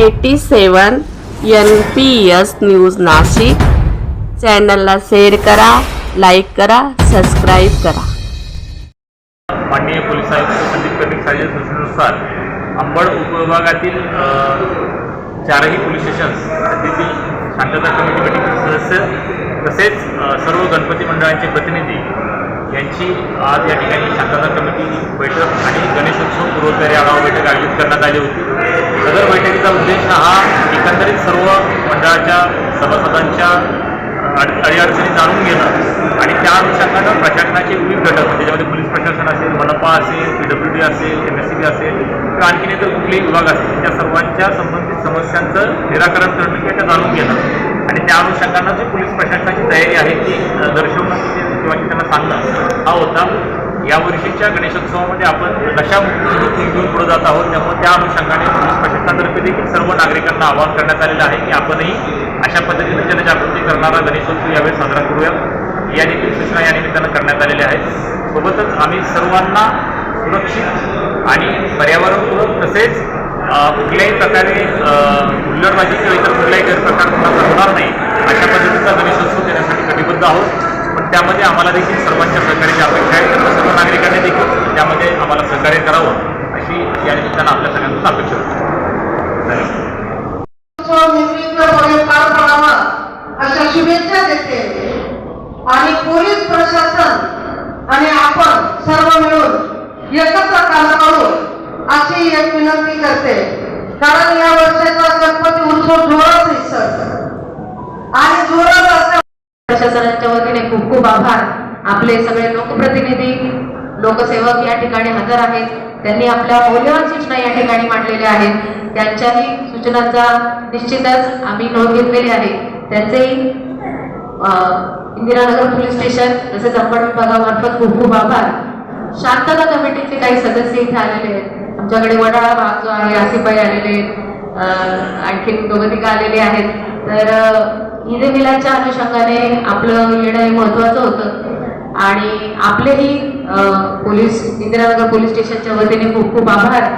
Eighty seven N P S news Nashik. चॅनलला share करा like करा सबस्क्राईब करा. माननीय पोलीस आयुक्त संदीप कर्णिक साहेब सूचनेनुसार अंबड उपविभागातील चारही पोलीस स्टेशन्स हद्दीतील शांतता कमिटी बैठकीचे सदस्य तसेच सर्व गणपती मंडळांचे प्रतिनिधी यांची आज या ठिकाणी शांतता कमिटी बैठक आणि गणेशोत्सव पूर्वतयारी आढावा बैठक आयोजित करण्यात आली होती. सदर बैठकीचा उद्देश हा एकंदरीत सर्व मंडळाच्या सभासदांच्या अडीअडचणी जाणून घेणं आणि त्या अनुषंगानं प्रशासनाचे विविध घटक त्याच्यामध्ये पोलीस प्रशासन असेल मनपा असेल पी डब्ल्यू डी असेल एम एस सी बी असेल किंवा आणखीन इतर कुठलेही विभाग असतील त्या सर्वांच्या संबंधित समस्यांचं निराकरण करणं किंवा त्या जाणून घेणं. आणि त्या अनुषंगानं जी पोलीस प्रशासनाची तयारी आहे ती दर्शवणं किंवा त्यांना सांगणं हा होता. या वर्षीच्या गणेशोत्सवामध्ये आपण नशामुक्ती थीम घेऊन पुढे जात आहोत? त्यामुळे त्या अनुषंगाने पोलीस प्रशासनातर्फे देखील सर्व नागरिकांना आवाहन करण्यात आलेलं आहे की आपणही अशा पद्धतीने जनजागृती करणारा गणेशोत्सव यावेळी साजरा करूया. या देखील सूचना या निमित्तानं करण्यात आलेल्या आहेत. सोबतच आम्ही सर्वांना सुरक्षित आणि पर्यावरणपूरक तसेच कुठल्याही प्रकारे अ, हुल्लडबाजी किंवा इतर कुठल्याही गैरप्रकार होणार नाही अशा पद्धतीचा गणेशोत्सव देण्यासाठी कटिबद्ध आहोत पण त्यामध्ये आम्हाला देखील सर्वांच्या सहकार्याची अपेक्षा आहे त्यामुळे सर्व नागरिकांनी देखील त्यामध्ये आम्हाला सहकार्य करावं अशी या निमित्तानं आपल्या सगळ्यांकडून अपेक्षा होती. अशा शुभेच्छा देते. आणि पोलीस प्रशासन आणि आपण सर्व मिळून एकत्र काम करू अशी एक विनंती करते. कारण या वर्षाचा गणपती उत्सव जोरात दिसत आणि जोरात असल्या प्रशासनाच्या वतीने खूप खूप आभार. आपले सगळे लोकप्रतिनिधी लोकसेवक या ठिकाणी हजर आहेत. त्यांनी आपल्या मौल्यवान सूचना या ठिकाणी मांडलेल्या आहेत. त्यांच्याही सूचनांचा निश्चितच आम्ही नोंद घेतलेली आहे. त्यांचेही इंदिरानगर पोलीस स्टेशन तसेच अंबड विभागामार्फत खूप खूप आभार. शांतता कमिटीचे काही सदस्य इथे आलेले आहेत. आमच्याकडे वडाळा भाग जो आहे आसिफाई आलेले आहेत. आणखी आणखीन आलेले आहेत. तर ईद मिलाच्या अनुषंगाने आपलं येणं हे महत्वाचं होतं. आणि आपलेही पोलीस इंदिरानगर पोलीस स्टेशनच्या वतीने खूप खूप आभार.